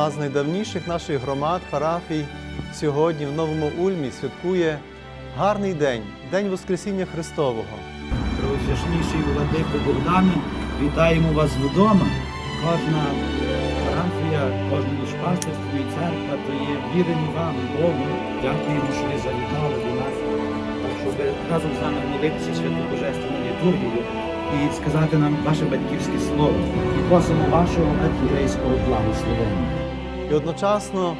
Одна з найдавніших наших громад, парафій сьогодні в Новому Ульмі святкує гарний день, День Воскресіння Христового. Преосвящніший владико Богдане, вітаємо вас вдома. Кожна парафія, кожне душпастерство і церква то є вірені вам Богу. Дякуємо, що ви завітали до нас, щоб разом з нами молитися святу Божественну літургію і сказати нам ваше батьківське слово. І просимо вашого архірейського благословення. І одночасно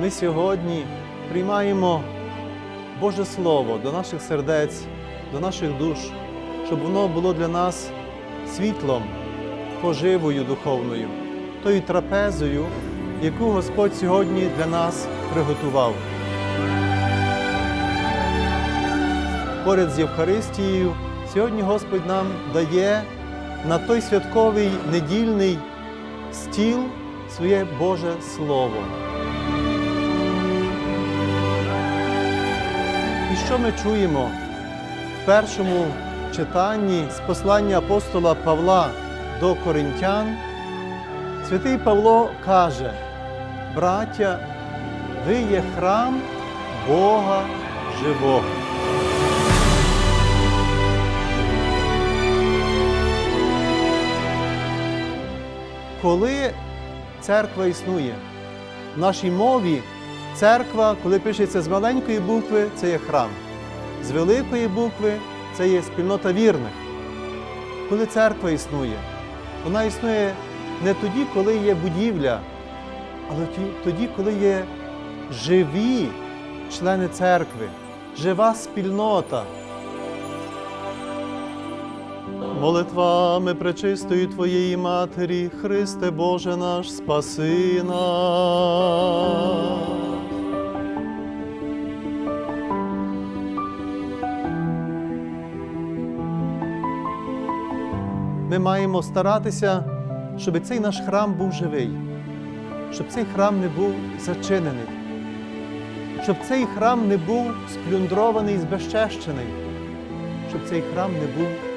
ми сьогодні приймаємо Боже Слово до наших сердець, до наших душ, щоб воно було для нас світлом, поживою духовною, тою трапезою, яку Господь сьогодні для нас приготував. Поряд з Євхаристією сьогодні Господь нам дає на той святковий недільний стіл своє Боже Слово. І що ми чуємо в першому читанні з послання апостола Павла до Коринтян? Святий Павло каже, браття, ви є храм Бога живого. Коли церква існує, в нашій мові церква, коли пишеться з маленької букви, це є храм. З великої букви це є спільнота вірних. Коли церква існує, вона існує не тоді, коли є будівля, але тоді, коли є живі члени церкви, жива спільнота. Молитвами пречистої Твоєї Матері, Христе Боже наш, спаси нас. Ми маємо старатися, щоб цей наш храм був живий, щоб цей храм не був зачинений, щоб цей храм не був сплюндрований збезчещений, щоб цей храм не був.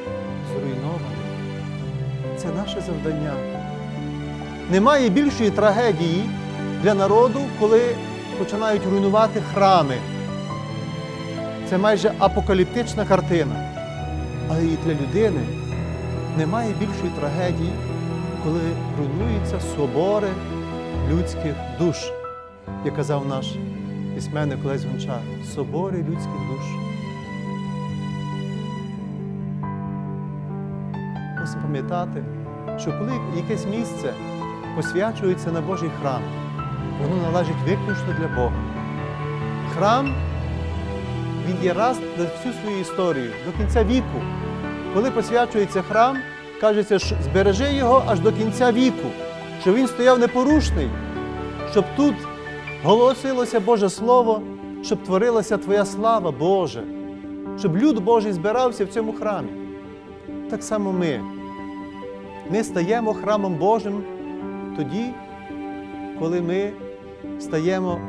Це наше завдання. Немає більшої трагедії для народу, коли починають руйнувати храми. Це майже апокаліптична картина. Але і для людини немає більшої трагедії, коли руйнуються собори людських душ, як казав наш письменник Олесь Гончар. Собори людських душ. Мусимо пам'ятати, що коли якесь місце посвячується на Божий храм, воно належить виключно для Бога. Храм він є раз на всю свою історію, до кінця віку. Коли посвячується храм, кажеться, що збережи його аж до кінця віку, щоб він стояв непорушний, щоб тут голосилося Боже Слово, щоб творилася Твоя слава Боже, щоб люд Божий збирався в цьому храмі. Так само ми. Ми стаємо храмом Божим тоді, коли ми стаємо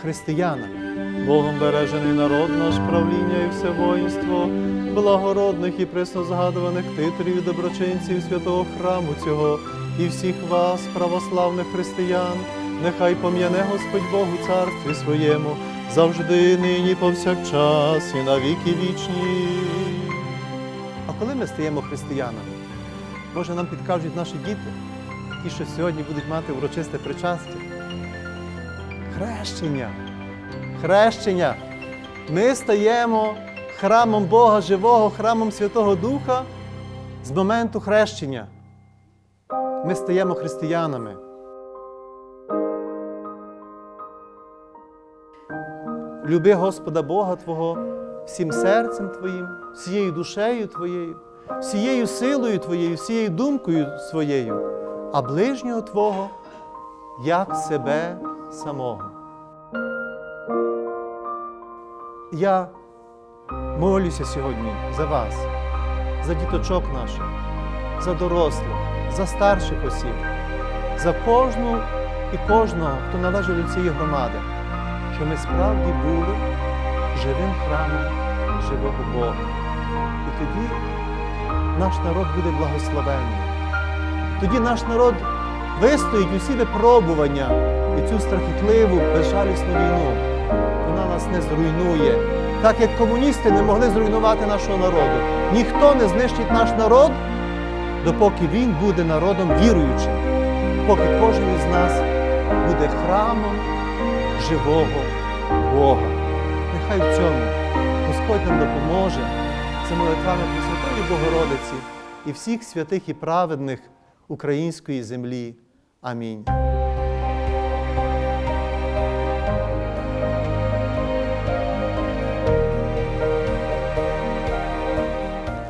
християнами. Богом бережений народ наш правління і все воїнство, благородних і преснозгадуваних титулів і доброчинців святого храму цього і всіх вас, православних християн, нехай пом'яне Господь Бог у царстві своєму, завжди, нині, повсякчас, і на віки вічні. А коли ми стаємо християнами? Може, нам підкажуть наші діти, ті, що сьогодні будуть мати урочисте причастя. Хрещення. Хрещення. Ми стаємо храмом Бога живого, храмом Святого Духа з моменту хрещення. Ми стаємо християнами. Люби Господа Бога Твого всім серцем Твоїм, всією душею Твоєю, всією силою Твоєю, всією думкою своєю, а ближнього Твого як себе самого. Я молюся сьогодні за вас, за діточок наших, за дорослих, за старших осіб, за кожну і кожного, хто належить до цієї громади, що ми справді були живим храмом живого Бога. І тоді наш народ буде благословенний. Тоді наш народ вистоїть усі випробування і цю страхітливу, безжалісну війну. Вона нас не зруйнує. Так як комуністи не могли зруйнувати нашого народу. Ніхто не знищить наш народ, допоки він буде народом віруючим, поки кожен із нас буде храмом живого Бога. Нехай в цьому Господь нам допоможе за молитвами Пресвятої Богородиці і всіх святих і праведних української землі. Амінь.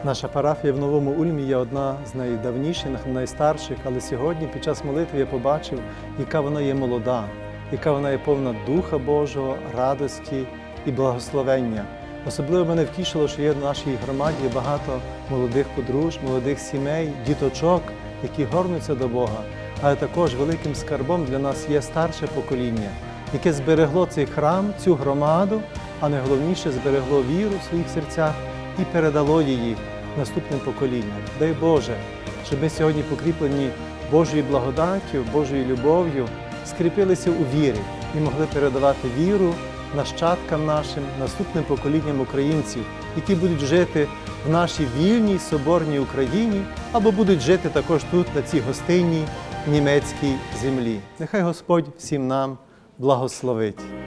Наша парафія в Новому Ульмі є одна з найдавніших, найстарших, але сьогодні під час молитви я побачив, яка вона є молода, яка вона є повна Духа Божого, радості і благословення. Особливо мене втішило, що є в нашій громаді багато молодих подружжя, молодих сімей, діточок, які горнуться до Бога. Але також великим скарбом для нас є старше покоління, яке зберегло цей храм, цю громаду, а найголовніше зберегло віру в своїх серцях і передало її наступним поколінням. Дай Боже, щоб ми сьогодні покріплені Божою благодаттю, Божою любов'ю, скріпилися у вірі і могли передавати віру нащадкам нашим, наступним поколінням українців, які будуть жити в нашій вільній соборній Україні або будуть жити також тут, на цій гостинній німецькій землі. Нехай Господь всім нам благословить.